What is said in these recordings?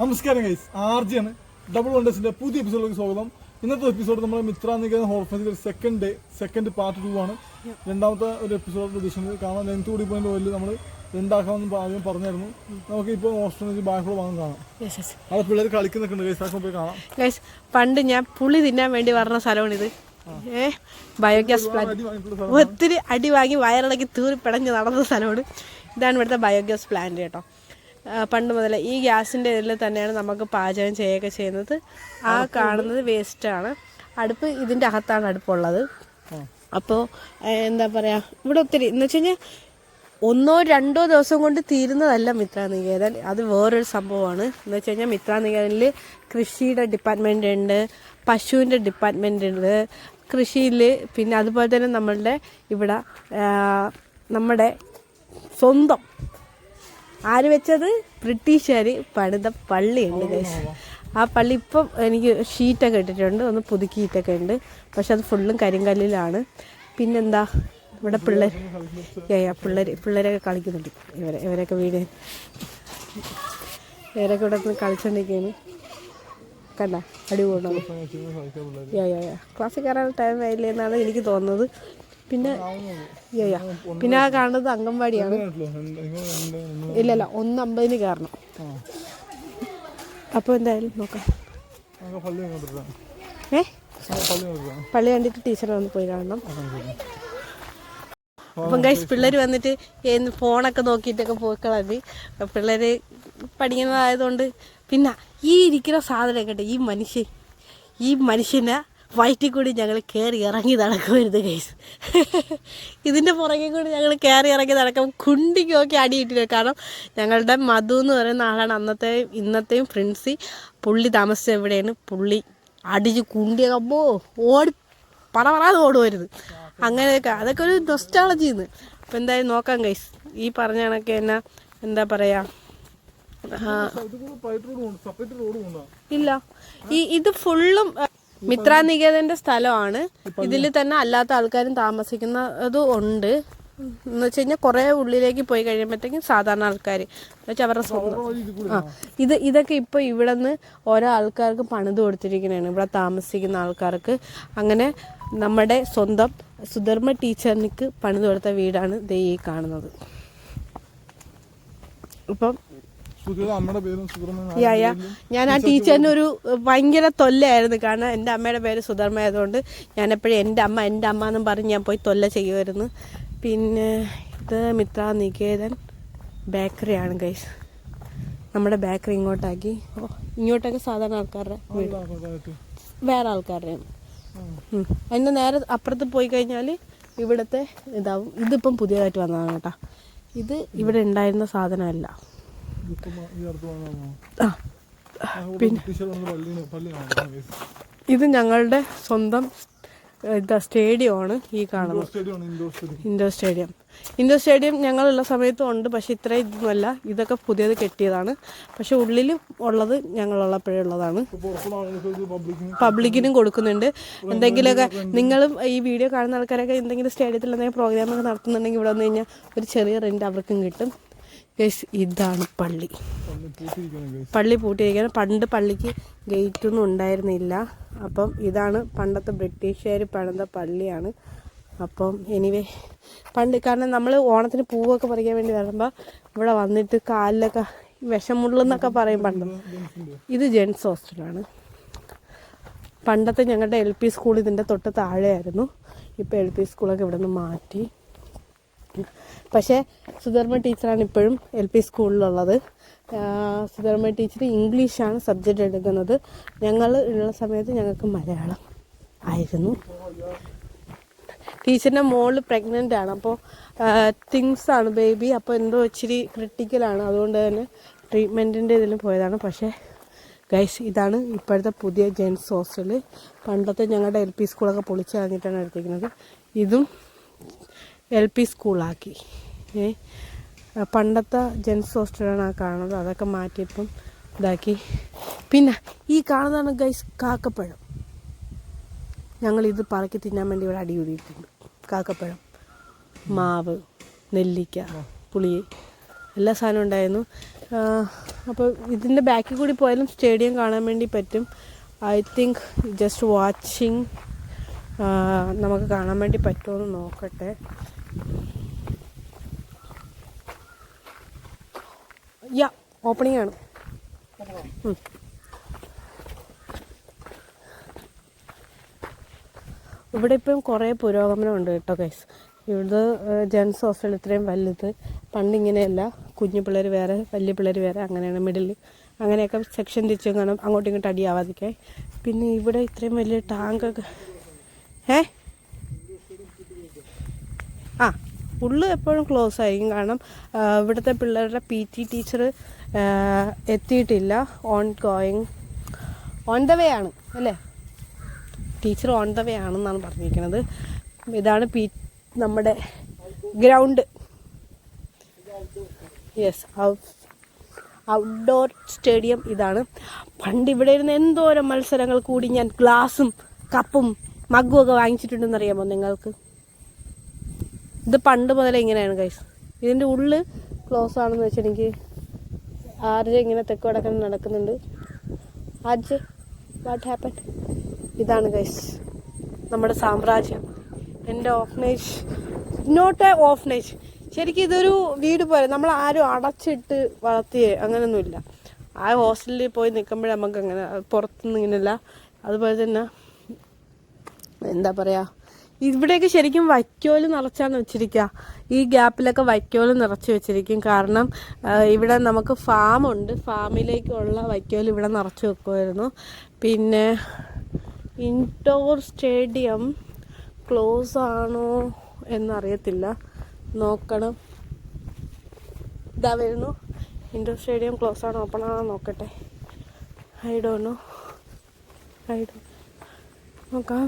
നമസ്കാരം guys ആർജിയാണ് double വണ്ടേഴ്സിന്റെ പുതിയ എപ്പിസോഡിലേക്ക് സ്വാഗതം. ഇന്നത്തെ എപ്പിസോഡ് നമ്മുടെ Mitraniketan ഹോർഫേജിലെ second day second part two ആണ്. രണ്ടാമത്തെ ഒരു എപ്പിസോഡ് ഉദ്ദേശിക്കുന്നത് കാരണം ലെങ്ത് കൂടി പോയിന്റ് ഓയിൽ നമ്മൾ രണ്ടാക്കാമെന്ന് ആദ്യം പറഞ്ഞായിരുന്നു. നമുക്ക് ഇപ്പോൾ ഓസ്ട്രേലിയ ബാക്കിൽ വാങ്ങാൻ കാണാം. അവിടെ പിള്ളേർ കളിക്കുന്നുണ്ട് ഗൈസ് പോയി കാണാം. ഗൈസ് പണ്ട് ഞാൻ പുളി തിന്നാൻ വേണ്ടി പറഞ്ഞ സ്ഥലമാണിത്. Biogas plant. ഒത്തിരി അടി വാങ്ങി വയറിളക്കി തൂറി പിടഞ്ഞ് നടന്ന സ്ഥലമാണ്. ഇതാണ് ഇവിടുത്തെ ബയോഗ്യാസ് പ്ലാന്റ് കേട്ടോ. പണ്ട് മുതൽ ഈ ഗ്യാസിന്റെ ഇതിൽ തന്നെയാണ് നമുക്ക് പാചകം ചെയ്യുകയൊക്കെ ചെയ്യുന്നത്. ആ കാണുന്നത് വേസ്റ്റാണ് അടുപ്പ് ഇതിന്റെ അകത്താണ് അടുപ്പുള്ളത്. അപ്പോൾ എന്താ പറയുക ഇവിടെ ഒത്തിരി എന്ന് വെച്ച് കഴിഞ്ഞാൽ ഒന്നോ രണ്ടോ ദിവസം കൊണ്ട് തീരുന്നതല്ല മിത്രാനികേതൻ. അത് വേറൊരു സംഭവമാണ്. എന്ന് വെച്ച് കഴിഞ്ഞാൽ മിത്രാനികേതനിൽ കൃഷിയുടെ ഡിപ്പാർട്ട്മെന്റ് ഉണ്ട് പശുവിന്റെ ഡിപ്പാർട്ട്മെന്റ് ഉണ്ട്. കൃഷിയിൽ പിന്നെ അതുപോലെ തന്നെ നമ്മളുടെ ഇവിടെ നമ്മുടെ സ്വന്തം ആര് വെച്ചത്? ബ്രിട്ടീഷുകാർ പണിത പള്ളിയുണ്ട് ഗൈസ് ആ പള്ളി ഇപ്പം എനിക്ക് ഷീറ്റൊക്കെ ഇട്ടിട്ടുണ്ട്. ഒന്ന് പുതുക്കിയിട്ടൊക്കെ ഉണ്ട്. പക്ഷെ അത് ഫുള്ളും കരിങ്കല്ലിലാണ്. പിന്നെന്താ? ഇവിടെ പിള്ളേർ പിള്ളേർ പിള്ളേരൊക്കെ കളിക്കുന്നുണ്ട്. ഇവരെ ഇവരൊക്കെ വീട്. ഇവരൊക്കെ ഇവിടെ നിന്ന് കളിച്ചോണ്ടിരിക്കുകയാണ് കണ്ട? അടി പോകണം യാ യാ യാ. ക്ലാസ്സിൽ കയറാൻ ടൈം ആയില്ലേ എന്നാണ് എനിക്ക് തോന്നുന്നത്. പിന്നെ അയ്യോ പിന്നെ ആ കാണുന്നത് അംഗൻവാടിയാണ്. ഇല്ലല്ല ഇല്ല ഒന്ന് അമ്പതിന് കയറണം. അപ്പൊ അപ്പോൾ എന്തായാലും നോക്കാം. ഏ? പള്ളി കണ്ടിട്ട് ടീച്ചറെ വന്ന് പോയി കാണണം. അപ്പം കഴിച്ച് പിള്ളേർ വന്നിട്ട് ഫോണൊക്കെ നോക്കിയിട്ടൊക്കെ പോയിക്കളഞ്ഞ് പിള്ളേർ പഠിക്കുന്നതായതുകൊണ്ട് പിന്നെ ഈ ഇരിക്കുന്ന സാധനം കേട്ടോ ഈ മനുഷ്യൻ. ഈ മനുഷ്യനെ വയറ്റിൽ കൂടി ഞങ്ങൾ കയറി ഇറങ്ങി നടക്കുമായിരുന്നു ഗൈസ് ഇതിന്റെ പുറകെ കൂടി ഞങ്ങൾ കയറി ഇറങ്ങി നടക്കും. കുണ്ടിക്ക് നോക്കി അടിയിട്ടില്ല കാരണം ഞങ്ങളുടെ മധു എന്ന് പറയുന്ന ആളാണ് അന്നത്തെയും ഇന്നത്തെയും ഫ്രണ്ട്സി. പുള്ളി താമസിച്ച എവിടെയാണ്? പുള്ളി അടിച്ച് കുണ്ടിയൊക്കെ അമ്മോ ഓടി പറ പറയാതെ ഓടുമായിരുന്നു. അങ്ങനെയൊക്കെ. അതൊക്കെ ഒരു നൊസ്റ്റാളജിന്ന് അപ്പം എന്തായാലും നോക്കാം ഗൈസ് ഈ പറഞ്ഞ കണക്ക് തന്നെ എന്താ പറയാ? ഇല്ല. ഈ ഇത് ഫുള്ളും മിത്രാനികേതന്റെ സ്ഥലമാണ്. ഇതിൽ തന്നെ അല്ലാത്ത ആൾക്കാരും താമസിക്കുന്നതും ഉണ്ട്. എന്ന് വെച്ച് കഴിഞ്ഞാൽ കുറേ ഉള്ളിലേക്ക് പോയി കഴിയുമ്പോഴത്തേക്കും സാധാരണ ആൾക്കാർ വെച്ചാൽ അവരുടെ സ്വന്തം. ആ ഇത് ഇതൊക്കെ ഇപ്പോൾ ഇവിടെ നിന്ന് ഓരോ ആൾക്കാർക്ക് പണിത് കൊടുത്തിരിക്കുന്നതാണ് ഇവിടെ താമസിക്കുന്ന ആൾക്കാർക്ക്. അങ്ങനെ നമ്മുടെ സ്വന്തം സുധർമ്മ ടീച്ചറിനിക്ക് പണിത് കൊടുത്ത വീടാണ് ദേ ഈ കാണുന്നത്. ഇപ്പം സുധീർ അമ്മയുടെ പേരും സുധീർമ്മ യാ യാ. ഞാൻ ആ ടീച്ചറിന് ഒരു ഭയങ്കര തൊല്ലയായിരുന്നു. കാരണം എന്റെ അമ്മയുടെ പേര് സുധർമ്മ ആയതുകൊണ്ട് ഞാൻ എപ്പോഴും എന്റെ അമ്മ എന്റെ അമ്മ എന്നും പറഞ്ഞ് ഞാൻ പോയി തൊല്ല ചെയ്യുമായിരുന്നു. പിന്നെ ഇത് മിത്ര നികേതൻ ബേക്കറിയാണ് ഗൈസ് നമ്മുടെ ബേക്കറി ഇങ്ങോട്ടാക്കി. ഇങ്ങോട്ടൊക്കെ സാധാരണ ആൾക്കാരുടെ വീട്. വേറെ ആൾക്കാരുടെയാണ്. അതിന്റെ നേരെ അപ്പുറത്ത് പോയി കഴിഞ്ഞാൽ ഇവിടുത്തെ ഇതാവും. ഇതിപ്പം പുതിയതായിട്ട് വന്നതാണ് കേട്ടോ. ഇത് ഇവിടെ ഉണ്ടായിരുന്ന സാധനമല്ല? ആ പള്ളി ഇത് ഞങ്ങളുടെ സ്വന്തം ഇതാ സ്റ്റേഡിയമാണ് ഈ കാണുന്നത്. Indoor stadium. Indoor stadium. ഞങ്ങളുള്ള സമയത്തും ഉണ്ട് പക്ഷെ ഇത്ര ഇതൊന്നുമല്ല. ഇതൊക്കെ പുതിയത് കെട്ടിയതാണ്. പക്ഷെ ഉള്ളിൽ ഉള്ളത് ഞങ്ങളുള്ളപ്പോഴേ ഉള്ളതാണ്. പബ്ലിക്കിനും കൊടുക്കുന്നുണ്ട്. എന്തെങ്കിലുമൊക്കെ നിങ്ങളും ഈ വീഡിയോ കാണുന്ന ആൾക്കാരൊക്കെ എന്തെങ്കിലും സ്റ്റേഡിയത്തിൽ എന്തെങ്കിലും പ്രോഗ്രാമൊക്കെ നടത്തുന്നുണ്ടെങ്കിൽ ഇവിടെ വന്നു കഴിഞ്ഞാൽ ഒരു ചെറിയ റെന്റ് അവർക്കും കിട്ടും. ഗൈസ് ഇതാണ് പള്ളി. പള്ളി പൂട്ടിയിരിക്കുന്നത് guys. പള്ളി പൂട്ടിയിരിക്കുകയാണ് പണ്ട് പള്ളിക്ക് ഗേറ്റൊന്നും ഉണ്ടായിരുന്നില്ല. അപ്പം ഇതാണ് പണ്ടത്തെ ബ്രിട്ടീഷുകാർ പണിത പള്ളിയാണ്. അപ്പം എനിവേ പണ്ട് കാരണം നമ്മൾ ഓണത്തിന് പൂവൊക്കെ പറിക്കാൻ വേണ്ടി വരുമ്പോൾ ഇവിടെ വന്നിട്ട് കാലിലൊക്കെ വിഷമുള്ളെന്നൊക്കെ പറയും പണ്ട്. ഇത് ജെൻസ് ഹോസ്റ്റലാണ്. പണ്ടത്തെ ഞങ്ങളുടെ എൽ പി സ്കൂൾ ഇതിന്റെ തൊട്ട് താഴെയായിരുന്നു. ഇപ്പോൾ എൽ പി സ്കൂളൊക്കെ ഇവിടെ നിന്ന് മാറ്റി. പക്ഷേ സുധർമ്മ ടീച്ചറാണ് ഇപ്പോഴും എൽ പി സ്കൂളിലുള്ളത്. സുധർമ്മ ടീച്ചർ ഇംഗ്ലീഷാണ് സബ്ജക്റ്റ് എടുക്കുന്നത്. ഞങ്ങൾ ഉള്ള സമയത്ത് ഞങ്ങൾക്ക് മലയാളം ആയിരുന്നു. ടീച്ചറിന്റെ മോൾ പ്രഗ്നന്റ് ആണ്. അപ്പോൾ തിങ്സ് ആണ് ബേബി അപ്പോൾ എന്തോ ഇച്ചിരി ക്രിട്ടിക്കലാണ് അതുകൊണ്ട് തന്നെ ട്രീറ്റ്മെന്റിന്റെ ഇതിൽ പോയതാണ്. പക്ഷേ ഗൈസ് ഇതാണ് ഇപ്പോഴത്തെ പുതിയ ജെൻസ് ഹോസ്റ്റൽ പണ്ടത്തെ ഞങ്ങളുടെ എൽ പി സ്കൂളൊക്കെ പൊളിച്ച് കളഞ്ഞിട്ടാണ് എടുത്തിരിക്കുന്നത്. ഇതും എൽ പി സ്കൂളാക്കി. ഏ പണ്ടത്തെ ജെൻസ് ഹോസ്റ്റലാണ് ആ കാണുന്നത്. അതൊക്കെ മാറ്റിയപ്പം ഇതാക്കി. പിന്നെ ഈ കാണുന്നതാണ് ഗൈസ് കാക്കപ്പഴം. ഞങ്ങളിത് പറക്കി തിന്നാൻ വേണ്ടി ഇവിടെ അടി കൂടിയിട്ടുണ്ട് കാക്കപ്പഴം മാവ് നെല്ലിക്ക പുളി എല്ലാ സാധനവും ഉണ്ടായിരുന്നു. അപ്പോൾ ഇതിന്റെ ബാക്കിൽ കൂടി പോയാലും സ്റ്റേഡിയം കാണാൻ വേണ്ടി പറ്റും. ഐ തിങ്ക് ജസ്റ്റ് വാച്ചിങ് നമുക്ക് കാണാൻ വേണ്ടി പറ്റുമോ എന്ന് നോക്കട്ടെ. യാ ഓപ്പണിംഗ് ആണ്. ഇവിടെ ഇപ്പം കുറേ പുരോഗമനമുണ്ട് കേട്ടോ ഗൈസ് ഇവിടെ ജെൻസ് ഹോസ്റ്റൽ ഇത്രയും വലുത്. പണ്ട് ഇങ്ങനെയല്ല. കുഞ്ഞു പിള്ളേർ വേറെ വലിയ പിള്ളേർ വേറെ അങ്ങനെയാണ് മിഡിൽ അങ്ങനെയൊക്കെ സെക്ഷൻ തിരിച്ചും കാണും. അങ്ങോട്ടും ഇങ്ങോട്ടും അടിയാവാതിരിക്കാൻ പിന്നെ ഇവിടെ ഇത്രയും വലിയ ടാങ്കൊക്കെ ഏ? ആ ഉള്ളു എപ്പോഴും ക്ലോസ് ആയിരിക്കും. കാരണം ഇവിടുത്തെ പിള്ളേരുടെ പി ടി ടീച്ചർ എത്തിയിട്ടില്ല. On going on the way ആണ് അല്ലേ? ടീച്ചർ ഓൺ ദ വേ ആണെന്നാണ് പറഞ്ഞിരിക്കുന്നത്. ഇതാണ് പി നമ്മുടെ ഗ്രൗണ്ട് യെസ് ഔട്ട്ഡോർ സ്റ്റേഡിയം ഇതാണ്. പണ്ട് ഇവിടെ ഇരുന്ന് എന്തോരം മത്സരങ്ങൾ കൂടി ഞാൻ ഗ്ലാസും കപ്പും മഗ്ഗും ഒക്കെ വാങ്ങിച്ചിട്ടുണ്ടെന്ന് അറിയാമോ നിങ്ങൾക്ക്? ഇത് പണ്ട് മുതലേ ഇങ്ങനെയാണ് കൈസ് ഇതിന്റെ ഉള്ളിൽ ക്ലോസ് ആണെന്ന് എനിക്ക് ആർജ ഇങ്ങനെ തെക്ക് വടക്കൻ നടക്കുന്നുണ്ട്? ആർജ് വാട്ട് ഹാപ്പൻ ഇതാണ് കൈസ് നമ്മുടെ സാമ്രാജ്യം. എന്റെ ഓഫ്നേജ് നോട്ട് എ ഓഫ്നേജ് ശരിക്കും ഇതൊരു വീട് പോലെ. നമ്മൾ ആരും അടച്ചിട്ട് വളർത്തിയേ അങ്ങനെയൊന്നുമില്ല ആ ഹോസ്റ്റലിൽ പോയി നിൽക്കുമ്പോഴേ നമുക്ക് അങ്ങനെ പുറത്തുനിന്ന് ഇങ്ങനെയല്ല. അതുപോലെ തന്നെ എന്താ പറയുക ഇവിടെയൊക്കെ ശരിക്കും വൈക്കോൽ നിറച്ചാണ് വെച്ചിരിക്കുക. ഈ ഗ്യാപ്പിലൊക്കെ വൈക്കോൽ നിറച്ച് വെച്ചിരിക്കും. കാരണം ഇവിടെ നമുക്ക് ഫാമുണ്ട് ഫാമിലേക്കുള്ള വൈക്കോൽ ഇവിടെ നിറച്ച് വെക്കുമായിരുന്നു പിന്നെ ഇൻഡോർ സ്റ്റേഡിയം ക്ലോസ് ആണോ എന്നറിയത്തില്ല. നോക്കണം. ഇതാ വരുന്നു. ഇൻഡോർ സ്റ്റേഡിയം ക്ലോസ് ആണോ. ഓപ്പൺ ആണോ നോക്കട്ടെ. I don't know I do നോക്കാം.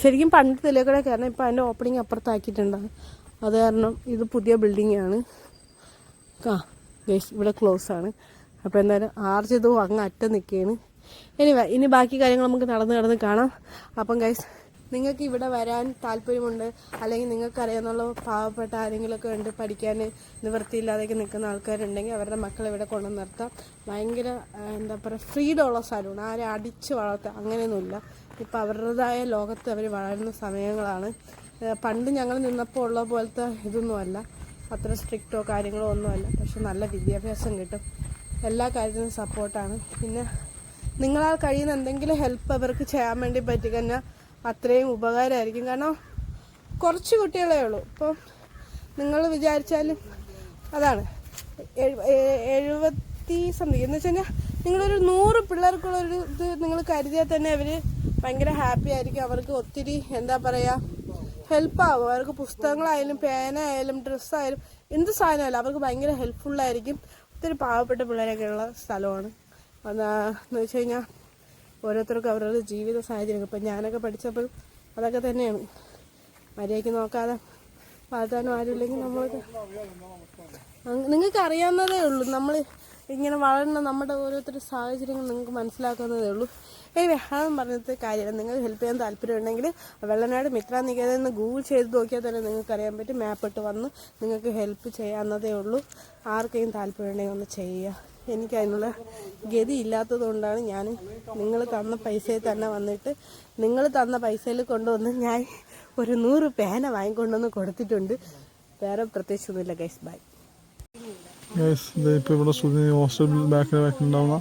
ശരിക്കും പണ്ട് തെളിയക്കട കാരണം ഇപ്പം അതിന്റെ ഓപ്പണിങ് അപ്പുറത്താക്കിയിട്ടുണ്ട്. അത് കാരണം ഇത് പുതിയ ബിൽഡിംഗ് ആണ്. ആ ഇവിടെ ക്ലോസ് ആണ്. അപ്പോൾ എന്തായാലും ആർജിതവും അങ്ങ് അറ്റം നിൽക്കുകയാണ്. ഇനി ഇനി ബാക്കി കാര്യങ്ങൾ നമുക്ക് നടന്ന് നടന്ന് കാണാം. അപ്പം ഗൈസ് നിങ്ങൾക്ക് ഇവിടെ വരാൻ താല്പര്യമുണ്ട് അല്ലെങ്കിൽ നിങ്ങൾക്കറിയാവുന്ന പാവപ്പെട്ട ആരെങ്കിലുമൊക്കെ ഉണ്ട് പഠിക്കാൻ നിവൃത്തിയില്ലാതെയൊക്കെ നിൽക്കുന്ന ആൾക്കാരുണ്ടെങ്കിൽ അവരുടെ മക്കളെ ഇവിടെ കൊണ്ടു നിർത്താം. ഭയങ്കര എന്താ പറയുക ഫ്രീഡം ഉള്ള സ്ഥലമാണ്. ആരെ അടിച്ച് വളർത്തുക അങ്ങനെയൊന്നുമില്ല. ഇപ്പം അവരുടേതായ ലോകത്ത് അവർ വളരുന്ന സമയങ്ങളാണ്. പണ്ട് ഞങ്ങൾ നിന്നപ്പോൾ ഉള്ള പോലത്തെ ഇതൊന്നുമല്ല. അത്ര സ്ട്രിക്റ്റോ കാര്യങ്ങളോ ഒന്നുമല്ല. പക്ഷെ നല്ല വിദ്യാഭ്യാസം കിട്ടും. എല്ലാ കാര്യത്തിനും സപ്പോർട്ടാണ്. പിന്നെ നിങ്ങളാൽ കഴിയുന്ന എന്തെങ്കിലും ഹെൽപ്പ് അവർക്ക് ചെയ്യാൻ വേണ്ടി പറ്റി കഴിഞ്ഞാൽ അത്രയും ഉപകാരമായിരിക്കും. കാരണം കുറച്ച് കുട്ടികളേ ഉള്ളൂ. ഇപ്പം നിങ്ങൾ വിചാരിച്ചാലും അതാണ്. എഴു- എഴുപത്തി സംതിങ് എന്ന് വെച്ച് കഴിഞ്ഞാൽ നിങ്ങളൊരു നൂറ് പിള്ളേർക്കുള്ളൊരു ഇത് നിങ്ങൾ കരുതിയാൽ തന്നെ അവർ ഭയങ്കര ഹാപ്പി ആയിരിക്കും. അവർക്ക് ഒത്തിരി എന്താ പറയുക ഹെൽപ്പാകും അവർക്ക് പുസ്തകങ്ങളായാലും പേന ആയാലും ഡ്രസ്സായാലും എന്ത് സാധനമായാലും അവർക്ക് ഭയങ്കര ഹെൽപ്ഫുള്ളായിരിക്കും ഒത്തിരി പാവപ്പെട്ട പിള്ളേരൊക്കെ ഉള്ള സ്ഥലമാണ്. എന്ന് വെച്ച് കഴിഞ്ഞാൽ ഓരോരുത്തർക്കും അവരുടെ ജീവിത സാഹചര്യം ഇപ്പം ഞാനൊക്കെ പഠിച്ചപ്പോൾ അതൊക്കെ തന്നെയാണ്. മര്യാദയ്ക്ക് നോക്കാതെ വളർത്താനും ആരുമില്ലെങ്കിൽ നമ്മൾ നിങ്ങൾക്ക് അറിയാവുന്നതേ ഉള്ളൂ. നമ്മൾ ഇങ്ങനെ വളരുന്ന നമ്മുടെ ഓരോരുത്തരുടെ സാഹചര്യങ്ങൾ നിങ്ങൾക്ക് മനസ്സിലാക്കുന്നതേ ഉള്ളൂ. ഈ അതൊന്നും പറഞ്ഞത് കാര്യമില്ല. നിങ്ങൾ ഹെൽപ്പ് ചെയ്യാൻ താല്പര്യമുണ്ടെങ്കിൽ വെള്ളനാട് മിത്ര നികേതൻ ഗൂഗിൾ ചെയ്ത് നോക്കിയാൽ തന്നെ നിങ്ങൾക്ക് അറിയാൻ പറ്റും. മാപ്പ് ഇട്ട് വന്ന് നിങ്ങൾക്ക് ഹെൽപ്പ് ചെയ്യാവുന്നതേ ഉള്ളൂ. ആർക്കെങ്കിലും താല്പര്യമുണ്ടെങ്കിൽ ഒന്ന് ചെയ്യുക. എനിക്ക് അതിനുള്ള ഗതി ഇല്ലാത്തത് കൊണ്ടാണ് ഞാൻ നിങ്ങൾ തന്ന പൈസയിൽ തന്നെ വന്നിട്ട് നിങ്ങൾ തന്ന പൈസയിൽ കൊണ്ടുവന്ന് ഞാൻ ഒരു നൂറ് പേന വാങ്ങിക്കൊണ്ടുവന്ന് കൊടുത്തിട്ടുണ്ട്. വേറെ പ്രത്യേകിച്ചൊന്നുമില്ല ഗൈസ് ബൈ ഗൈസ് ഇപ്പോൾ ഇവിടെ സുധി ഹോസ്റ്റൽ ബാക്കിൽ ഉണ്ടാവുന്ന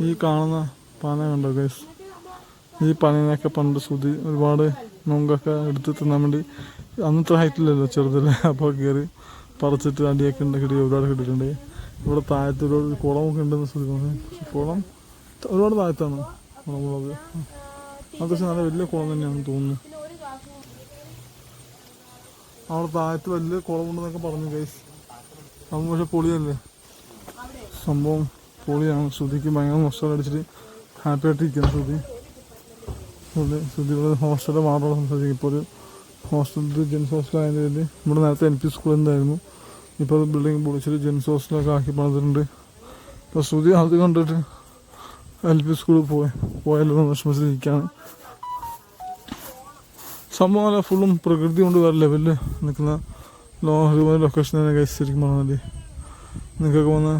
ഈ കാണുന്ന പന കണ്ടോ ഗൈസ് ഈ പനയൊക്കെ പണ്ട് ശ്രുതി ഒരുപാട് നുങ്കൊക്കെ എടുത്ത് തിന്നാൻ വേണ്ടി അന്നത്തെ ഹൈറ്റിലല്ലോ ചെറുതല്ലേ അപ്പോൾ കയറി പറിച്ചിട്ട് അടിയൊക്കെ ഉണ്ട് കിട്ടി ഒരുപാട് കിട്ടിയിട്ടുണ്ട് ഇവിടെ താഴത്ത് ഒരുപാട് കുളമൊക്കെ ഉണ്ടെന്ന് ശ്രുതി കുളം ഒരുപാട് താഴത്താണ് കുളമുള്ളത്. അത്യാവശ്യം നല്ല വലിയ കുളം തന്നെയാണെന്ന് തോന്നുന്നു. അവിടെ താഴത്ത് വലിയ കുളമുണ്ടെന്നൊക്കെ പറഞ്ഞു ഗൈസ് അത് പക്ഷെ പൊളിയല്ലേ? സംഭവം പൊളിയാണ്. ശ്രുതിക്ക് ഭയങ്കര മൊസ്റ്റർ അടിച്ചിട്ട് ഹാപ്പി ആയിട്ടിരിക്കുന്നു ശ്രുതി. ശ്രുതി ശ്രുതിയുടെ ഹോസ്റ്റലിൽ മാത്രമാണ് സംസാരിക്കും ഇപ്പോൾ ഒരു ഹോസ്റ്റലിൽ ജെൻസ് ഹോസ്റ്റൽ ആയതിന്റെ പേരിൽ ഇവിടെ നേരത്തെ എൽ പി സ്കൂൾ എന്തായിരുന്നു ഇപ്പോൾ അത് ബിൽഡിംഗ് പൊളിച്ചിട്ട് ജെൻസ് ഹോസ്റ്റലൊക്കെ ആക്കി പണിതിട്ടുണ്ട്. ഇപ്പോൾ ശ്രുതി അത് കണ്ടിട്ട് എൽ പി സ്കൂളിൽ പോയി. പോയല്ലോ എന്ന് വിഷമിച്ചിരിക്കുകയാണ് സംഭവം അല്ല ഫുള്ളും പ്രകൃതി കൊണ്ട് വേറെ ലെവലിൽ നിൽക്കുന്ന ലോ ഒരുപാട് ലൊക്കേഷൻ തന്നെ കഴിച്ച് ശരിക്കും പറഞ്ഞാൽ നിങ്ങൾക്കൊക്കെ വന്ന്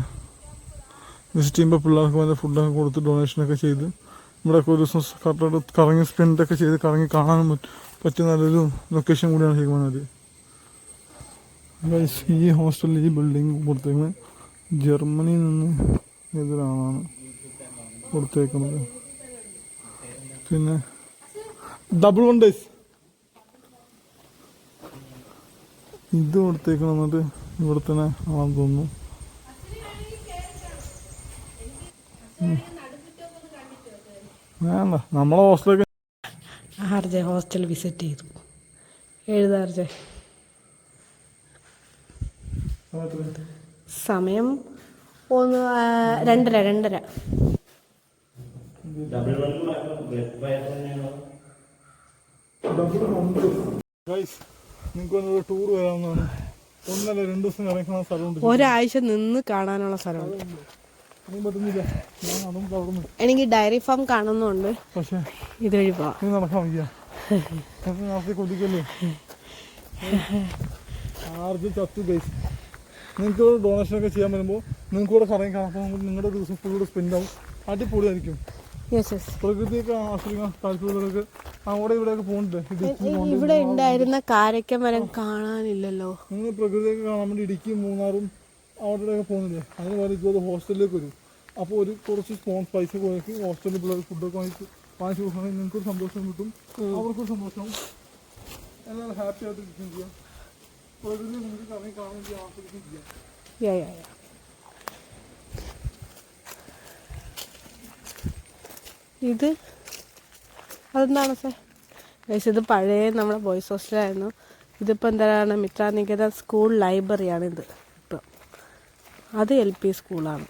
വിസിറ്റ് ചെയ്യുമ്പോൾ പിള്ളേർക്ക് വന്ന് ഫുഡൊക്കെ കൊടുത്ത് ഡൊണേഷനൊക്കെ ചെയ്ത് ഇവിടെയൊക്കെ ഒരു ദിവസം കറക്റ്റായിട്ട് കറങ്ങി സ്പെൻഡൊക്കെ ചെയ്ത് കറങ്ങി പറ്റ- പറ്റിയ നല്ലൊരു ലൊക്കേഷൻ കൂടിയാണ് ഹിഗ്മനാല് ഗൈസ് ഈ ഹോസ്റ്റലിൽ ഈ ബിൽഡിംഗ് കൊടുത്തേക്കുന്നത് ജർമ്മനിയിൽ നിന്ന് ഏതൊരാളാണ് കൊടുത്തേക്കുന്നത് പിന്നെ ഡബിൾ വൺ ഡേയ്സ് ഇത് കൊടുത്തേക്കണം എന്നിട്ട് ഇവിടെ തന്നെ ആണെന്ന് തോന്നുന്നു. വേണ്ട നമ്മളെ ഹോസ്റ്റലൊക്കെ ആർജെ ഹോസ്റ്റൽ വിസിറ്റ് ചെയ്തു. എഴുതാർജെ സമയം ഒന്ന് രണ്ടര രണ്ടര. ഗൈസ് നിങ്ങൾക്ക് വന്നൊരു ടൂർ വരാവുന്നതാണ് ഒന്നല്ല രണ്ട് ദിവസം ഇറങ്ങുന്ന സ്ഥലമുണ്ട്. ഒരാഴ്ച നിന്ന് കാണാനുള്ള സ്ഥലമുണ്ട്. പറ്റുന്നില്ല. അതും തളർന്നു എനിക്ക് ഡയറി ഫാം കാണുന്നുണ്ട്. പക്ഷേ ഇതുവഴി പോവാം. നടക്കാൻ വയ്യ. നാളത്തെ കൊതിക്കല്ലേ? ആർജ് ചത്തു ഗൈസ് നിങ്ങൾക്ക് ഡൊണേഷൻ ഒക്കെ ചെയ്യാൻ വരുമ്പോൾ നിങ്ങൾക്ക് കൂടെ കറങ്ങി കാണാം. അപ്പോൾ നിങ്ങളുടെ ദിവസം ഫുൾ സ്പെൻഡ് ആവും. അടിപൊളിയായിരിക്കും. യെസ് യെസ് പ്രകൃതിയൊക്കെ ആസ്വദിക്കാൻ താല്പര്യമുള്ളവർക്ക് അവിടെ ഇവിടെയൊക്കെ പോകുന്നുണ്ട്. ഇവിടെ ഉണ്ടായിരുന്ന കാരക്ക മരം കാണാനില്ലല്ലോ. നിങ്ങൾ പ്രകൃതിയൊക്കെ കാണാൻ വേണ്ടി ഇടുക്കി മൂന്നാറും അവിടെയൊക്കെ പോകുന്നില്ലേ? അതിന് പോലെ ഇതുപോലെ ഹോസ്റ്റലിലേക്ക് വരും. അപ്പോൾ ഒരു കുറച്ച് സ്പോൺസ് പൈസ പോയി ഹോസ്റ്റലിൽ പിള്ളേർ ഫുഡൊക്കെ വാങ്ങിച്ച് വാങ്ങിച്ച് കൊടുക്കണമെങ്കിൽ നിങ്ങൾക്കൊരു സന്തോഷം കിട്ടും. അവർക്കൊരു സന്തോഷം. എല്ലാവരും ഹാപ്പി ആയിട്ട് ഇരിക്കുകയും ചെയ്യാം. പ്രകൃതി നിങ്ങൾക്ക് കറങ്ങി കാണുകയും ചെയ്യാം ആസ്വദിക്കുകയും ചെയ്യാം യാ യാ യാ ഇത് അതെന്താണ് സാർ ഗൈസ് ഇത് പഴയ നമ്മുടെ ബോയ്സ് ഹോസ്റ്റലായിരുന്നു ഇതിപ്പോൾ എന്താണ് മിത്രാനികേത സ്കൂൾ ലൈബ്രറിയാണ് ഇത്. ഇപ്പം അത് എൽ പി സ്കൂളാണ്.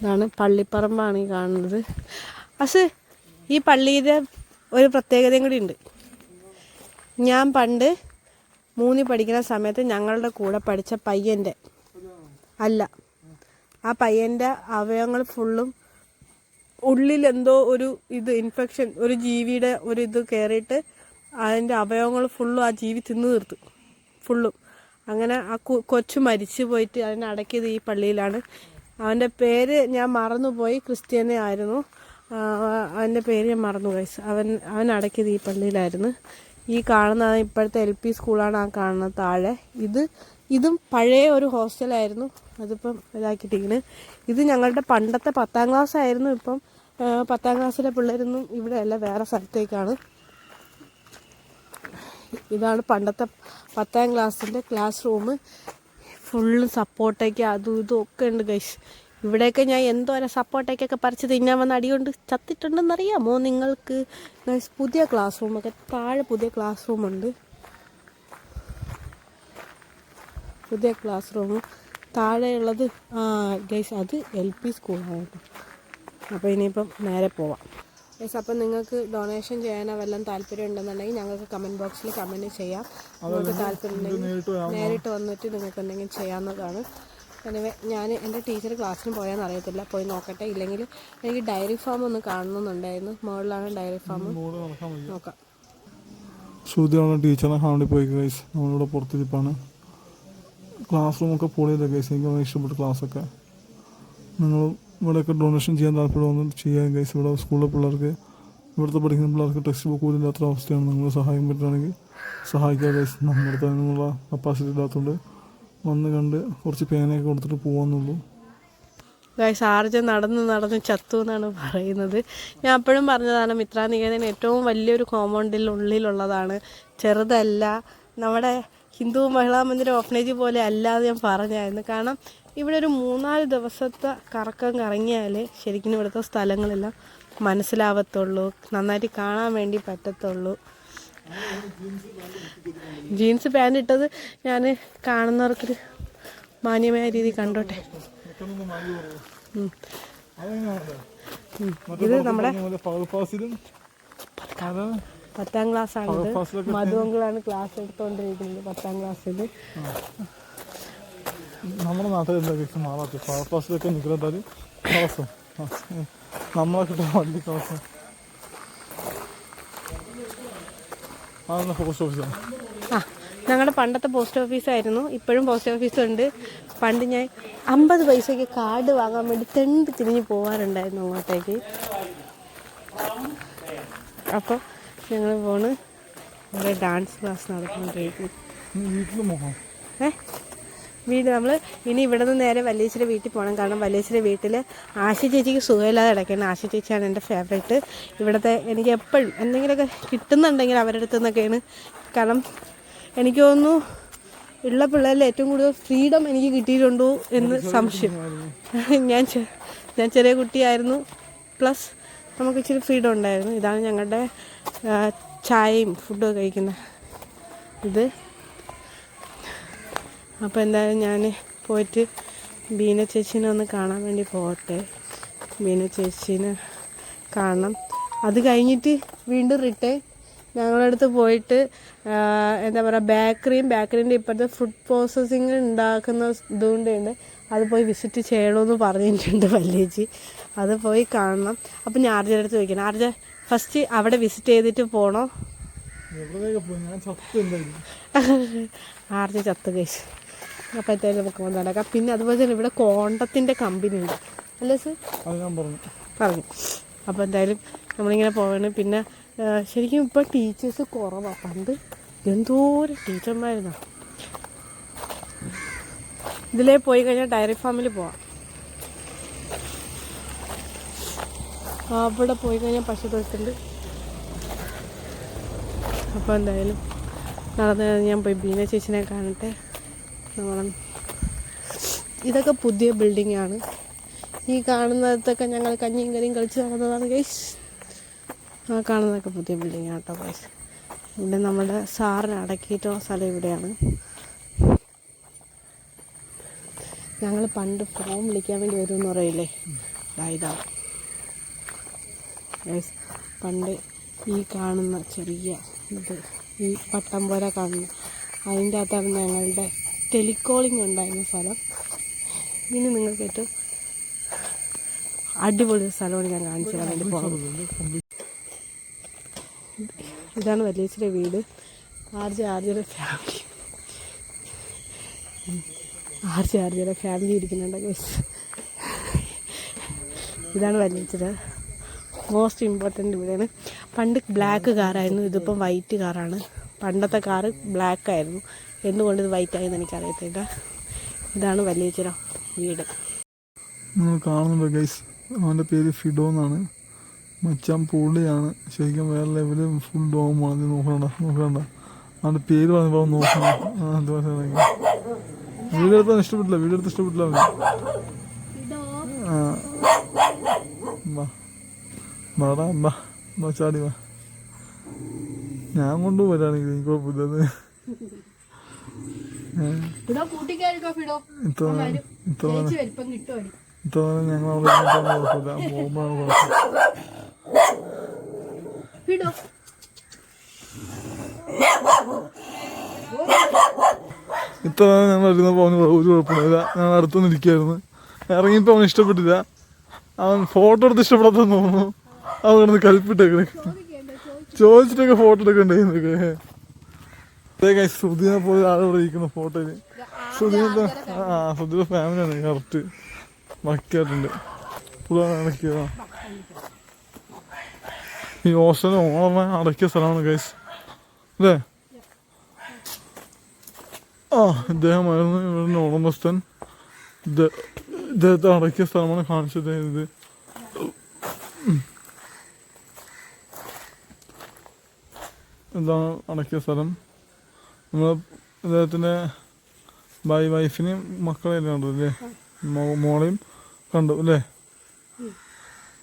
ഇതാണ് പള്ളിപ്പറമ്പാണ് ഈ കാണുന്നത്. അസ് ഈ പള്ളിയുടെ ഒരു പ്രത്യേകതയും കൂടി ഉണ്ട്. ഞാൻ പണ്ട് മൂന്നി പഠിക്കുന്ന സമയത്ത് ഞങ്ങളുടെ കൂടെ പഠിച്ച പയ്യന്റെ അല്ല ആ പയ്യന്റെ അവയവങ്ങൾ ഫുള്ളും ഉള്ളിൽ എന്തോ ഒരു ഇത് ഇൻഫെക്ഷൻ ഒരു ജീവിയുടെ ഒരു ഇത് കയറിയിട്ട് അതിന്റെ അവയവങ്ങൾ ഫുള്ളും ആ ജീവി തിന്നു തീർത്തു. ഫുള്ളും അങ്ങനെ ആ കൊച്ചു മരിച്ചു പോയിട്ട് അതിനെ അടക്കിയത് ഈ പള്ളിയിലാണ്. അവന്റെ പേര് ഞാൻ മറന്നുപോയി ക്രിസ്ത്യാനി ആയിരുന്നു. അവന്റെ പേര് ഞാൻ മറന്നു ഗൈസ് അവൻ അവൻ അടക്കിയത് ഈ പള്ളിയിലായിരുന്നു. ഈ കാണുന്ന ഇപ്പോഴത്തെ എൽ പി സ്കൂളാണ് ആ കാണുന്ന താഴെ. ഇത് ഇതും പഴയ ഒരു ഹോസ്റ്റലായിരുന്നു അതിപ്പം ഇതാക്കിയിട്ടിങ്ങനെ ഇത് ഞങ്ങളുടെ പണ്ടത്തെ പത്താം ക്ലാസ് ആയിരുന്നു. ഇപ്പം പത്താം ക്ലാസ്സിലെ പിള്ളേരൊന്നും ഇവിടെ അല്ല വേറെ സ്ഥലത്തേക്കാണ്. ഇതാണ് പണ്ടത്തെ പത്താം ക്ലാസ്സിന്റെ ക്ലാസ് റൂം. ഫുള്ള് സപ്പോർട്ടയ്ക്ക് അതും ഇതും ഒക്കെ ഉണ്ട് ഗൈസ് ഇവിടെയൊക്കെ ഞാൻ എന്തോരം സപ്പോർട്ടയ്ക്കൊക്കെ പറിച്ച് തിന്നാൻ വന്ന അടികൊണ്ട് ചത്തിട്ടുണ്ടെന്നറിയാമോ നിങ്ങൾക്ക്? ഗൈസ് പുതിയ ക്ലാസ് റൂമൊക്കെ താഴെ പുതിയ ക്ലാസ് റൂമുണ്ട്. പുതിയ ക്ലാസ് റൂം താഴെയുള്ളത് ഗൈസ് അത് എൽ പി സ്കൂളാണ് കേട്ടോ. അപ്പോൾ ഇനിയിപ്പം നേരെ പോവാം. ഗൈസ് അപ്പം നിങ്ങൾക്ക് ഡൊണേഷൻ ചെയ്യാനോ വല്ലതും താല്പര്യം ഉണ്ടെന്നുണ്ടെങ്കിൽ ഞങ്ങൾക്ക് കമന്റ് ബോക്സിൽ കമന്റ് ചെയ്യാം. നിങ്ങൾക്ക് താല്പര്യം ഉണ്ടെങ്കിൽ നേരിട്ട് വന്നിട്ട് നിങ്ങൾക്ക് എന്തെങ്കിലും ചെയ്യാവുന്നതാണ്. എനിവേ ഞാൻ എന്റെ ടീച്ചർ ക്ലാസ്സിന് പോയാന്ന് അറിയത്തില്ല. പോയി നോക്കട്ടെ. ഇല്ലെങ്കിൽ എനിക്ക് ഡയറി ഫാം ഒന്ന് കാണണമെന്നുണ്ടായിരുന്നു. മുകളിലാണ് ഡയറി ഫാം നോക്കാം. ശ്രുതിയാണ് ടീച്ചറിനെ കാണി പോയി ഗൈസ് നമ്മളിവിടെ പുറത്തിരിപ്പാണ്. ക്ലാസ് റൂമൊക്കെ പൊളിയില്ല ഗൈസ് എനിക്ക് ഇഷ്ടപ്പെട്ട ക്ലാസ്സൊക്കെ. നിങ്ങൾ ഇവിടെയൊക്കെ ഡൊണേഷൻ ചെയ്യാൻ താല്പര്യമൊന്നും ചെയ്യാൻ ഗൈസ് ഇവിടെ സ്കൂളിലെ പിള്ളേർക്ക് ഇവിടുത്തെ പഠിക്കുന്ന പിള്ളേർക്ക് ടെക്സ്റ്റ് ബുക്ക് പോലും ഇല്ലാത്ത അവസ്ഥയാണ്. നിങ്ങൾ സഹായം പറ്റുകയാണെങ്കിൽ സഹായിക്കുക ഗൈസ് നമ്മുടെ അതിനുള്ള കപ്പാസിറ്റി ഇല്ലാത്തതുകൊണ്ട് വന്ന് കണ്ട് കുറച്ച് പേനയൊക്കെ കൊടുത്തിട്ട് പോകാമെന്നുള്ളൂ ഗൈസ് ആർജ നടന്ന് നടന്ന് ചത്തു എന്നാണ് പറയുന്നത്. ഞാൻ അപ്പോഴും പറഞ്ഞതാണ് മിത്രാനികേതൻ ഏറ്റവും വലിയൊരു കോമ്പൗണ്ടിൽ ഉള്ളിലുള്ളതാണ്. ചെറുതല്ല നമ്മുടെ ഹിന്ദു മഹിളാ മന്ദിരം ഓഫനേജ് പോലെ അല്ലാതെ ഞാൻ പറഞ്ഞായിരുന്നു കാരണം ഇവിടെ ഒരു മൂന്നാൽ ദിവസത്തെ കറക്കം കറങ്ങിയാലേ ശരിക്കും ഇവിടുത്തെ സ്ഥലങ്ങളെല്ലാം മനസ്സിലാവത്തുള്ളൂ നന്നായിട്ട് കാണാൻ വേണ്ടി പറ്റത്തുള്ളൂ ജീൻസ് പാന്റ് ഇട്ടത് ഞാൻ കാണുന്നവർക്കൊരു മാന്യമായ രീതി കണ്ടോട്ടെ. ഇത് നമ്മുടെ പത്താം ക്ലാസ് ആണ് മധുവങ്കളാണ് ക്ലാസ് എടുത്തോണ്ടിരിക്കുന്നത് പത്താം ക്ലാസ്സിൽ നമ്മുടെ നാട്ടിൽ എന്താ മാറാത്ത പവർ ക്ലാസ്സിലൊക്കെ നിൽക്കുന്നത് ക്ലാസ്സും നമ്മളെ കിട്ടുന്ന വണ്ടി കളസം അതൊന്ന് പോസ്റ്റ് ഓഫീസാണ് ആ ഞങ്ങളുടെ പണ്ടത്തെ പോസ്റ്റ് ഓഫീസായിരുന്നു ഇപ്പോഴും പോസ്റ്റ് ഓഫീസുണ്ട് പണ്ട് ഞാൻ അമ്പത് പൈസയ്ക്ക് കാർഡ് വാങ്ങാൻ വേണ്ടി തെണ്ട് തിരിഞ്ഞ് പോകാറുണ്ടായിരുന്നു അങ്ങോട്ടേക്ക്. അപ്പോൾ ഞങ്ങൾ പോണ്. ഇവിടെ ഡാൻസ് ക്ലാസ് നടന്നുകൊണ്ടിരിക്കുന്നു ഏ? വീട് നമ്മൾ ഇനി ഇവിടെ നിന്ന് നേരെ വല്യേശ്വര വീട്ടിൽ പോകണം കാരണം വല്യേശ്വര വീട്ടിൽ ആശി ചേച്ചിക്ക് സുഖമില്ലാതെ കിടക്കണം ആശി ചേച്ചിയാണ് എന്റെ ഫേവറേറ്റ് ഇവിടുത്തെ എനിക്ക് എപ്പോഴും എന്തെങ്കിലുമൊക്കെ കിട്ടുന്നുണ്ടെങ്കിൽ അവരുടെ അടുത്തു നിന്നൊക്കെയാണ് കാരണം എനിക്ക് തോന്നുന്നു ഉള്ള പിള്ളേരിൽ ഏറ്റവും കൂടുതൽ ഫ്രീഡം എനിക്ക് കിട്ടിയിട്ടുണ്ടോ എന്ന് സംശയം. ഞാൻ ഞാൻ ചെറിയ കുട്ടിയായിരുന്നു. പ്ലസ് നമുക്ക് ഇച്ചിരി ഫ്രീഡം ഉണ്ടായിരുന്നു. ഇതാണ് ഞങ്ങളുടെ ചായയും ഫുഡൊക്കെ കഴിക്കുന്ന ഇത്. അപ്പോൾ എന്തായാലും ഞാൻ പോയിട്ട് ബീന ചേച്ചീനെ ഒന്ന് കാണാൻ വേണ്ടി പോകട്ടെ ബീന ചേച്ചീനെ കാണണം. അത് കഴിഞ്ഞിട്ട് വീണ്ടും റിട്ടേൺ ഞങ്ങളുടെ അടുത്ത് പോയിട്ട് എന്താ പറയുക ബേക്കറിയും ബേക്കറിന്റെ ഇപ്പോഴത്തെ ഫുഡ് പ്രോസസ്സിങ് ഉണ്ടാക്കുന്ന ഇതുകൊണ്ടുണ്ട് അത് പോയി വിസിറ്റ് ചെയ്യണമെന്ന് പറഞ്ഞിട്ടുണ്ട് വല്യേച്ചി. അത് പോയി കാണണം. അപ്പം ഞാൻ ആർജയുടെ അടുത്ത് ചോദിക്കണം. ആർജ ഫസ്റ്റ് അവിടെ വിസിറ്റ് ചെയ്തിട്ട് പോകണോ ആർജ ചത്ത് കഴിച്ചു എന്തായാലും നമുക്ക് വന്ന് നടക്കാം. പിന്നെ അതുപോലെ തന്നെ ഇവിടെ കോണ്ടത്തിന്റെ കമ്പനി ഉണ്ട്. അല്ലേ സർ പറഞ്ഞു. പറഞ്ഞു. അപ്പോൾ എന്തായാലും നമ്മളിങ്ങനെ പോവാണ്. പിന്നെ ശരിക്കും ഇപ്പോൾ ടീച്ചേഴ്സ് കുറവാണ് പണ്ട് എന്തോരം ടീച്ചർമാരുന്നോ. ഇതിലേ പോയി കഴിഞ്ഞാൽ ഡയറി ഫാമിൽ പോവാം. അവിടെ പോയി കഴിഞ്ഞാൽ പശു തൊഴുത്തുണ്ട്. അപ്പോൾ എന്തായാലും നടന്ന് ഞാൻ പോയി ബീന ചേച്ചിനെ കാണട്ടെ. നമ്മൾ ഇതൊക്കെ പുതിയ ബിൽഡിങ്ങാണ് ഈ കാണുന്നതൊക്കെ ഞങ്ങൾ കഞ്ഞിയും കരിയും കളിച്ച് നടന്നതാണ് ഗൈസ് ആ കാണുന്നതൊക്കെ പുതിയ ബിൽഡിംഗ് ആട്ടോ ഗൈസ് ഇവിടെ നമ്മുടെ സാറിന് അടക്കിയിട്ടുള്ള സ്ഥലം ഇവിടെയാണ്. ഞങ്ങൾ പണ്ട് ഫോം വിളിക്കാൻ വേണ്ടി വരുമെന്ന് പറയില്ലേ? ഇതാ. പണ്ട് ഈ കാണുന്ന ചെറിയ ഇത് ഈ പട്ടം പോലെ കാണുന്ന അതിന്റെ അകത്താണ് ഞങ്ങളുടെ ടെലികോളിംഗ് ഉണ്ടായിരുന്ന സ്ഥലം. ഇനി നിങ്ങൾക്ക് ഏറ്റവും അടിപൊളി സ്ഥലമാണ് ഞാൻ കാണിച്ചു തരാൻ വേണ്ടി പോകുന്നത്. ഇതാണ് വലിയച്ചിയുടെ വീട്. ആർജി ആർജിയുടെ ഫാമിലി ആർജി ആർജിയുടെ ഫാമിലി ഇരിക്കുന്നുണ്ട് guys. ഇതാണ് വലിയച്ചിയുടെ മോസ്റ്റ് ഇമ്പോർട്ടന്റ് ഇവിടെയാണ് പണ്ട് ബ്ലാക്ക് കാറായിരുന്നു ഇതിപ്പം വൈറ്റ് കാറാണ് പണ്ടത്തെ കാറ് ബ്ലാക്ക് ആയിരുന്നു. എന്തുകൊണ്ട് ഇത് വൈറ്റ് ആയെന്ന് എനിക്കറിയത്തില്ല. ഇതാണ് വലിയച്ചിര വീട്. കാണുന്നുണ്ടോ ഗൈസ് അവന്റെ പേര് ഫിഡോ എന്നാണ്. മച്ചാൻ പൊള്ളിയാണ്. ശരിക്കും വേറെ ലെവൽ ഫുൾ ഡോമാണ് അത് നോക്കണ്ട നോക്കണ്ട. അവന്റെ പേര് പറഞ്ഞപ്പോൾ നോക്കണം. ആ വീഡിയോ എടുത്താൽ ഇഷ്ടപ്പെട്ടില്ല വീഡിയോ എടുത്ത് ഇഷ്ടപ്പെട്ടില്ല വാ. ചാടി വാ. ഞാൻ കൊണ്ടുപോരാണെങ്കിൽ എനിക്ക് കുഴപ്പമില്ലത്. ഇത്ര ഇത്ര ഇത്ര ഞങ്ങൾ അവിടെ പോകുമ്പോഴാണ് കുഴപ്പമില്ല. ഫിഡോ ഇത്ര ഞാൻ ഇരുന്നപ്പോൾ അവന് ഒരു കുഴപ്പമില്ല. ഞാൻ അടുത്തൊന്നും ഇരിക്കുകയായിരുന്നു ഇറങ്ങിയപ്പോൾ അവന് ഇഷ്ടപ്പെട്ടില്ല. അവൻ ഫോട്ടോ എടുത്ത് ഇഷ്ടപ്പെടാത്തെന്ന് തോന്നുന്നു. അവൻ കിടന്ന് കൽപ്പിട്ടേക്കണേ. ചോദിച്ചിട്ടൊക്കെ ഫോട്ടോ എടുക്കണ്ടേന്നൊക്കെ അതേ സുധീനെ പോലെ ആളിവിടെ ഇരിക്കുന്ന ഫോട്ടോയിൽ. സുധീനത്തെ ആ ശ്രുതിയുടെ ഫാമിലിയാണ് കറക്റ്റ് മക്കിയായിട്ടുണ്ട് പുള്ളാണ് അടക്കിയതാ ഈ ഹോസ്റ്റലിൽ ഓണറിനെ അടക്കിയ സ്ഥലമാണ് ഗൈസ് അല്ലേ ആ ഇദ്ദേഹമായിരുന്നു ഇവരുടെ ഇദ്ദേ- ഇദ്ദേഹത്തെ അടക്കിയ സ്ഥലമാണ് കാണിച്ചത് ഇത് ഇതാണ് അടക്കിയ സ്ഥലം നമ്മൾ ഇദ്ദേഹത്തിന്റെ ബൈ വൈഫിനെയും മക്കളെയും കണ്ടു അല്ലേ മോളെയും കണ്ടു അല്ലേ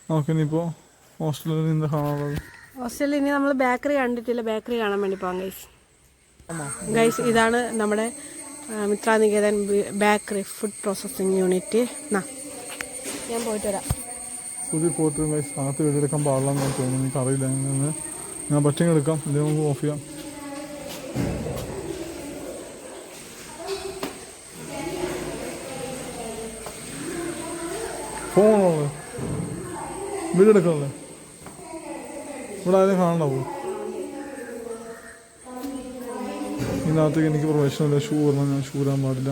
നമുക്കിനിപ്പോൾ ഹോസ്റ്റലിൽ നിന്ന് കാണാനുള്ളത് ഹോസ്റ്റലിൽ ഇനി നമ്മൾ ബേക്കറി കണ്ടിട്ടില്ല. ബേക്കറി കാണാൻ വേണ്ടി പോകാം ഗൈസ് ഗൈസ് ഇതാണ് നമ്മുടെ Mitraniketan bakery food processing unit. നാ. ഞാൻ പോയിട്ട് വരാം. പുതിയ ഫോട്ടോ അകത്ത് വീടെടുക്കാൻ പാടില്ലെന്ന് തോന്നുന്നു. എനിക്ക് അറിയില്ല. ഞാൻ ഞാൻ പറ്റിങ് എടുക്കാം. ഇത് നമുക്ക് ഓഫ് ചെയ്യാം. ഫോണോ വീഡിയോ എടുക്കണല്ലേ ഇവിടെ ആരെയും കാണണ്ടാവൂ ഇതിനകത്തേക്ക് എനിക്ക് പ്രവേശനമില്ല ഷൂ പറഞ്ഞാൽ ഞാൻ ഷൂ ഇടാൻ പാടില്ല.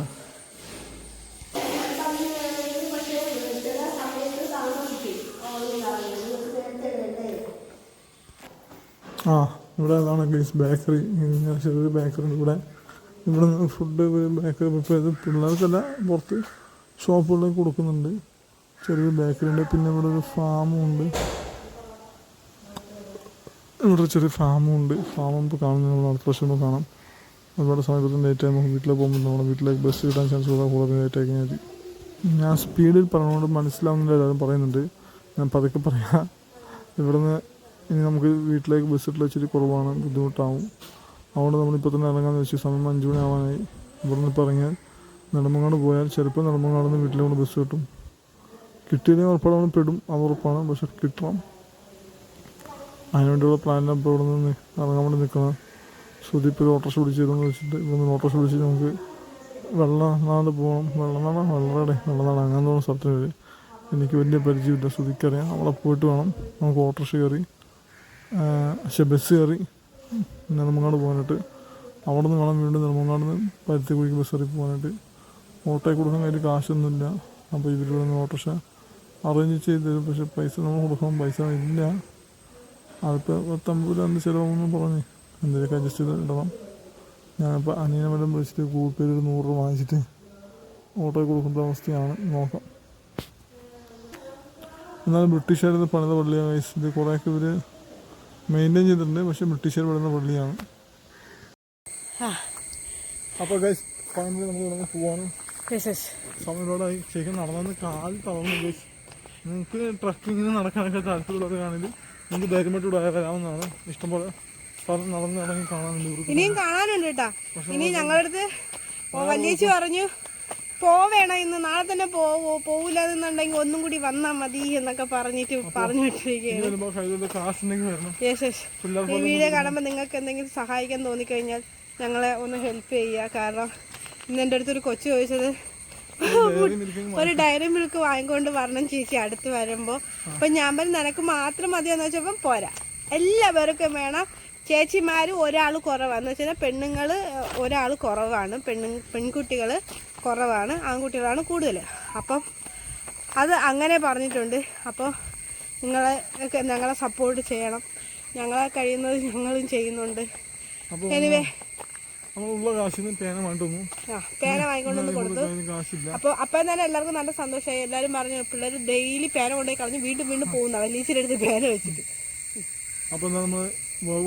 ആ ഇവിടെ അതാണ് ഗൈസ് ബേക്കറി ചെറിയൊരു ബേക്കറി ഉണ്ട് ഇവിടെ. ഇവിടെ നിന്ന് ഫുഡ് ബേക്കറി പ്രിപ്പയർ ചെയ്ത് പിള്ളേർക്കല്ല പുറത്ത് ഷോപ്പുകളിലേക്ക് കൊടുക്കുന്നുണ്ട്. ചെറിയൊരു ബേക്കറി ഉണ്ട്. പിന്നെ ഇവിടെ ഒരു ഫാമും ഉണ്ട്. ഇവിടെ ചെറിയ ഫാമും ഉണ്ട് ഇപ്പോൾ കാണുന്നത് നമ്മൾ അടുത്ത വർഷം കാണാം. ഒരുപാട് സമയത്ത് ലേറ്റ് ആയി നമുക്ക് വീട്ടിലേക്ക് പോകുമ്പോൾ നമ്മുടെ വീട്ടിലേക്ക് ബസ് കിട്ടാൻ ചാൻസ് കൂടാൻ കൂടുതൽ ലേറ്റ് ആയി കഴിഞ്ഞാൽ ഞാൻ സ്പീഡിൽ പറഞ്ഞുകൊണ്ട് മനസ്സിലാവുന്നില്ല എല്ലാവരും പറയുന്നുണ്ട്. ഞാൻ പതുക്കെ പറയാം. ഇവിടുന്ന് ഇനി നമുക്ക് വീട്ടിലേക്ക് ബസ് കിട്ടൽ ഇച്ചിരി കുറവാണ്. ബുദ്ധിമുട്ടാവും. അതുകൊണ്ട് നമ്മളിപ്പോൾ തന്നെ ഇറങ്ങാമെന്ന് വെച്ച് സമയം അഞ്ച് മണി ആവാനായി. ഇവിടുന്ന് ഇപ്പോൾ ഇറങ്ങിയാൽ നെടുമങ്ങാട് പോയാൽ ചിലപ്പോൾ നെടുമങ്ങാട് നിന്ന് വീട്ടിലേക്ക് ബസ് കിട്ടും. കിട്ടിയില്ലെങ്കിൽ ഉറപ്പാണ് പെടും. അത് ഉറപ്പാണ്. പക്ഷെ കിട്ടണം. അതിനുവേണ്ടിയുള്ള പ്ലാനിലാണ് ഇപ്പോൾ ഇവിടെ നിന്ന് ഇറങ്ങാൻ വേണ്ടി നിൽക്കുന്നത് സുദീപ് ഒരു ഓട്ടോറിക്ഷ പിടിച്ച് തരുമെന്ന് വെച്ചിട്ട് ഇവിടെ നിന്ന് ഓട്ടോറിക്ഷ പിടിച്ച് നമുക്ക് വെള്ളനാട് പോകണം. വെള്ളനാട് വെള്ളനാടെ വെള്ളനാട് അങ്ങനെ തോന്നുന്ന സ്ഥലത്തിന് പേര്. എനിക്ക് വലിയ പരിചയമില്ല. സുധിക്കറിയാം അവിടെ പോയിട്ട് വേണം. നമുക്ക് ഓട്ടോറിക്ഷ കയറി പക്ഷെ ബസ് കയറി നെടുമങ്ങാട് പോകാനായിട്ട്. അവിടെ നിന്ന് വേണം വീണ്ടും നെടുമങ്ങാട് നിന്ന് പരുത്തി കുഴിക്ക് ബസ് കയറി പോകാനായിട്ട്. ഓട്ടോയിൽ കൊടുക്കാൻ കയ്യിൽ കാശൊന്നുമില്ല. അപ്പോൾ ഇവരിവിടെ നിന്ന് ഓട്ടോറിക്ഷ അറേഞ്ച് ചെയ്ത് പക്ഷെ പൈസ നമ്മൾ കൊടുക്കണം പൈസ ഇല്ല. അതിപ്പോൾ പത്തമ്പത് രണ്ട് ചിലവെന്ന് പറഞ്ഞ് എന്തെങ്കിലുമൊക്കെ അഡ്ജസ്റ്റ് ചെയ്ത് ഇടണം. ഞാനിപ്പോൾ അനിയനെ വല്ലതും വിളിച്ചിട്ട് ഗൂഗിൾ പേയിൽ ഒരു നൂറ് രൂപ വാങ്ങിച്ചിട്ട് ഓട്ടോ കൊടുക്കേണ്ട അവസ്ഥയാണ് നോക്കാം. എന്നാലും ബ്രിട്ടീഷുകാരുടെ പണിത പള്ളിയാണ് guys. ഇത് കുറേയൊക്കെ ഇവർ മെയിന്റെയിൻ ചെയ്തിട്ടുണ്ട്. പക്ഷേ ബ്രിട്ടീഷുകാർ പണിത പള്ളിയാണ്. അപ്പോൾ ഗൈസ് ഫൈനലി നമ്മൾ ഇവിടെ പോകാനും സമയത്തോടായി ശരിക്കും നടന്നു കാൽ തളർന്നു ഗൈസ് നിങ്ങൾക്ക് ട്രക്കിങ്ങിന് നടക്കാനൊക്കെ താല്പര്യമുള്ളവരാണെങ്കിൽ നിങ്ങൾക്ക് ധൈര്യമായിട്ട് ഇവിടെ വരാവുന്നതാണ്. ഇഷ്ടംപോലെ സ്ഥലം നടന്ന് ഇറങ്ങി കാണാനുണ്ട് ഇനിയും കാണാനുണ്ട് കേട്ടാ. ഇനി ഞങ്ങളുടെ അടുത്ത് വല്യേച്ചി പറഞ്ഞു പോവേണം ഇന്ന് നാളെ തന്നെ പോവോ പോവില്ലാതെന്നുണ്ടെങ്കിൽ ഒന്നും കൂടി വന്നാ മതി എന്നൊക്കെ പറഞ്ഞിട്ട് പറഞ്ഞു വിട്ടിരിക്കുകയാണ്. ഇനി വരുമ്പോൾ കയ്യിലുള്ള കാശുണ്ടെങ്കിൽ വരണം. യെസ് യെസ് പിള്ളേർ ഈ വീഡിയോ കാണുമ്പോൾ നിങ്ങൾക്ക് എന്തെങ്കിലും സഹായിക്കാൻ തോന്നിക്കഴിഞ്ഞാൽ ഞങ്ങളെ ഒന്ന് ഹെൽപ്പ് ചെയ്യുക. കാരണം ഇന്ന് എന്റെ അടുത്തൊരു കൊച്ചു ചോദിച്ചത് ഒരു ഡയറി മിൽക്ക് വാങ്ങിക്കൊണ്ട് വരണം ചേച്ചി അടുത്ത് വരുമ്പോൾ അപ്പം ഞാൻ പറഞ്ഞു നിനക്ക് മാത്രം മതിയെന്ന് വെച്ചപ്പം പോരാ. എല്ലാവർക്കും വേണം. ചേച്ചിമാർ ഒരാൾ കുറവാന്ന് വെച്ചാൽ പെണ്ണുങ്ങൾ ഒരാൾ കുറവാണ്. പെണ്ണു പെൺകുട്ടികൾ കുറവാണ്. ആൺകുട്ടികളാണ് കൂടുതൽ അപ്പം അത് അങ്ങനെ പറഞ്ഞിട്ടുണ്ട്. അപ്പോൾ നിങ്ങളെ ഞങ്ങളെ സപ്പോർട്ട് ചെയ്യണം. ഞങ്ങളെ കഴിയുന്നത് ഞങ്ങളും ചെയ്യുന്നുണ്ട്. എനിവേ നമ്മളുള്ള കാശിൽ തേന വേണ്ടുന്നു. പേന വാങ്ങിക്കൊണ്ടൊന്ന് കൊടുത്തു. കാശില്ല. അപ്പോൾ അപ്പം തന്നെ എല്ലാവർക്കും നല്ല സന്തോഷമായി. എല്ലാവരും പറഞ്ഞു പിള്ളേര് ഡെയിലി പേന കൊണ്ടുപോയി കളഞ്ഞ് വീണ്ടും വീണ്ടും പോകുന്ന വലിയച്ചിന്റെ അടുത്ത് പേന വെച്ചിട്ട്. എന്താ നമ്മൾ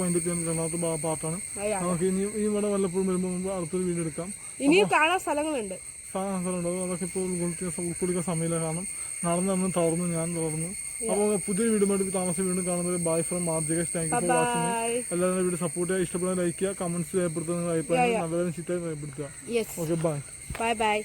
അതിന്റെ രണ്ടാമത്തെ പാർട്ടാണ് നമുക്ക് ഇനി ഈ ഇവിടെ വല്ലപ്പോഴും വരുമ്പോൾ നമുക്ക് അടുത്തൊരു വീഡിയോ എടുക്കാം. ഇനിയും കാണാൻ സ്ഥലങ്ങളുണ്ട്. സ്ഥലമുണ്ട്. അതൊക്കെ ഇപ്പോൾ ഉൾക്കൊള്ളിക്കാൻ ഉൾക്കൊള്ളിക്കാൻ സമയമില്ല. കാരണം നടന്നു നടന്ന് തളർന്നു ഞാൻ തളർന്നു. അപ്പോൾ പുതിയൊരു വീഡിയോ വേണ്ടി താമസം വീണ്ടും കാണുന്നത്. Bye from Marjika thank you for watching എല്ലാവരും വീഡിയോ സപ്പോർട്ട് ചെയ്യുക ഇഷ്ടപ്പെടുന്ന ലൈക്ക് ചെയ്യുക കമന്റ്സ് രേഖപ്പെടുത്തുക അഭിപ്രായം നല്ലതും ചിത്രം രേഖപ്പെടുത്തുക. Okay bye bye bye